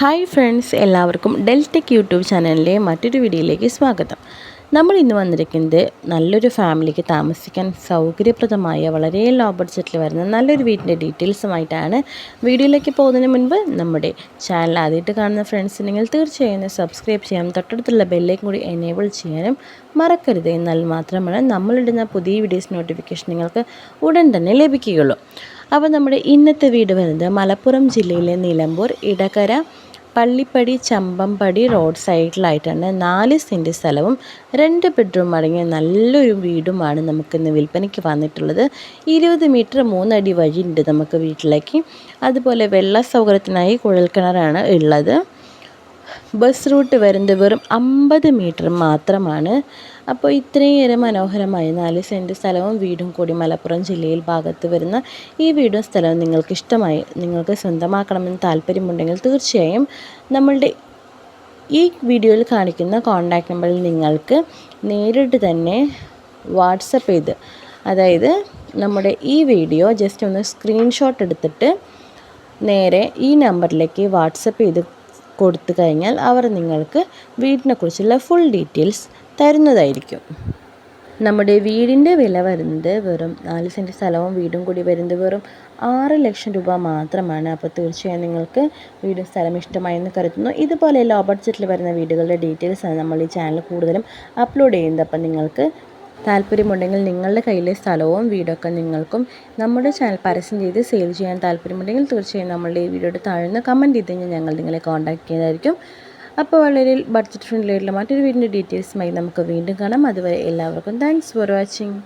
Hi friends എല്ലാവർക്കും Deltech YouTube ചാനലിലെ മറ്റൊരു വീഡിയോയിലേക്ക് സ്വാഗതം. നമ്മൾ ഇന്ന് വന്നിരിക്കുന്നത് നല്ലൊരു ഫാമിലിക്ക് താമസിക്കാൻ സൗകര്യപ്രദമായ വളരെ ലോ ബഡ്ജറ്റിൽ വരുന്ന നല്ലൊരു വീടിന്റെ ഡീറ്റെയിൽസുമായിട്ടാണ് വീഡിയോയിലേക്ക് പോകുന്നതിന് മുൻപ് നമ്മുടെ ചാനൽ ആദ്യമായിട്ട് കാണുന്ന ഫ്രണ്ട്സ് നിങ്ങൾ തീർച്ചയായും സബ്സ്ക്രൈബ് ചെയ്യാനും തൊട്ടടുത്തുള്ള ബെല്ലേക്കും കൂടി എനേബിൾ ചെയ്യാനും മറക്കരുത്. എന്നാൽ മാത്രമാണ് നമ്മളിടുന്ന പുതിയ വീഡിയോസ് നോട്ടിഫിക്കേഷൻ നിങ്ങൾക്ക് ഉടൻ തന്നെ ലഭിക്കുകയുള്ളൂ. അപ്പോൾ നമ്മുടെ ഇന്നത്തെ വീട് വരുന്നത് മലപ്പുറം ജില്ലയിലെ നിലമ്പൂർ ഇടകര പള്ളിപ്പടി ചമ്പമ്പടി റോഡ് സൈഡിലായിട്ടാണ് നാല് സെന്റ് സ്ഥലവും രണ്ട് ബെഡ്റൂം അടങ്ങിയ നല്ലൊരു വീടുമാണ് നമുക്കിന്ന് വിൽപ്പനയ്ക്ക് വന്നിട്ടുള്ളത്. ഇരുപത് മീറ്റർ മൂന്നടി വഴിയുണ്ട് നമുക്ക് വീട്ടിലേക്ക്. അതുപോലെ വെള്ള സൗകര്യത്തിനായി കുഴൽക്കിണറാണ് ഉള്ളത്. ബസ് റൂട്ട് വരുന്നത് വെറും അമ്പത് മീറ്റർ മാത്രമാണ്. അപ്പോൾ ഇത്രയേറെ മനോഹരമായ നാല് സെന്റ് സ്ഥലവും വീടും കൂടി മലപ്പുറം ജില്ലയിൽ ഭാഗത്ത് വരുന്ന ഈ വീടും സ്ഥലവും നിങ്ങൾക്ക് ഇഷ്ടമായി നിങ്ങൾക്ക് സ്വന്തമാക്കണമെന്ന് താല്പര്യമുണ്ടെങ്കിൽ തീർച്ചയായും നമ്മളുടെ ഈ വീഡിയോയിൽ കാണിക്കുന്ന കോൺടാക്റ്റ് നമ്പറിൽ നിങ്ങൾക്ക് നേരിട്ട് തന്നെ വാട്സപ്പ് ചെയ്ത് അതായത് നമ്മുടെ ഈ വീഡിയോ ജസ്റ്റ് ഒന്ന് സ്ക്രീൻഷോട്ട് എടുത്തിട്ട് നേരെ ഈ നമ്പറിലേക്ക് വാട്സപ്പ് ചെയ്ത് കൊടുത്തു കഴിഞ്ഞാൽ അവർ നിങ്ങൾക്ക് വീടിനെക്കുറിച്ചുള്ള ഫുൾ ഡീറ്റെയിൽസ് തരുന്നതായിരിക്കും. നമ്മുടെ വീടിന്റെ വില വരുന്നത് വെറും നാല് സെന്റ് സ്ഥലവും വീടും കൂടി വരുന്നത് വെറും ആറ് ലക്ഷം രൂപ മാത്രമാണ്. അപ്പോൾ തീർച്ചയായും നിങ്ങൾക്ക് വീടും സ്ഥലം ഇഷ്ടമായെന്ന് കരുതുന്നു. ഇതുപോലെ ലോ ബഡ്ജറ്റിൽ വരുന്ന വീടുകളുടെ ഡീറ്റെയിൽസാണ് നമ്മൾ ഈ ചാനൽ കൂടുതലും അപ്ലോഡ് ചെയ്യുന്നത്. അപ്പം നിങ്ങൾക്ക് താല്പര്യമുണ്ടെങ്കിൽ നിങ്ങളുടെ കയ്യിലെ സ്ഥലവും വീടൊക്കെ നിങ്ങൾക്കും നമ്മുടെ ചാനൽ പരസ്യം ചെയ്ത് സെയിൽ ചെയ്യാൻ താല്പര്യമുണ്ടെങ്കിൽ തീർച്ചയായും നമ്മളുടെ ഈ വീഡിയോയുടെ താഴ്ന്ന് കമന്റ് ചെയ്ത് കഴിഞ്ഞാൽ ഞങ്ങൾ നിങ്ങളെ കോൺടാക്ട് ചെയ്യുന്നതായിരിക്കും. അപ്പോൾ വളരെ ബഡ്ജറ്റ് ഫ്രണ്ട്ലി ആയിട്ടുള്ള മറ്റൊരു വീടിന്റെ ഡീറ്റെയിൽസുമായി നമുക്ക് വീണ്ടും കാണാം. അതുവരെ എല്ലാവർക്കും താങ്ക്സ് ഫോർ വാച്ചിങ്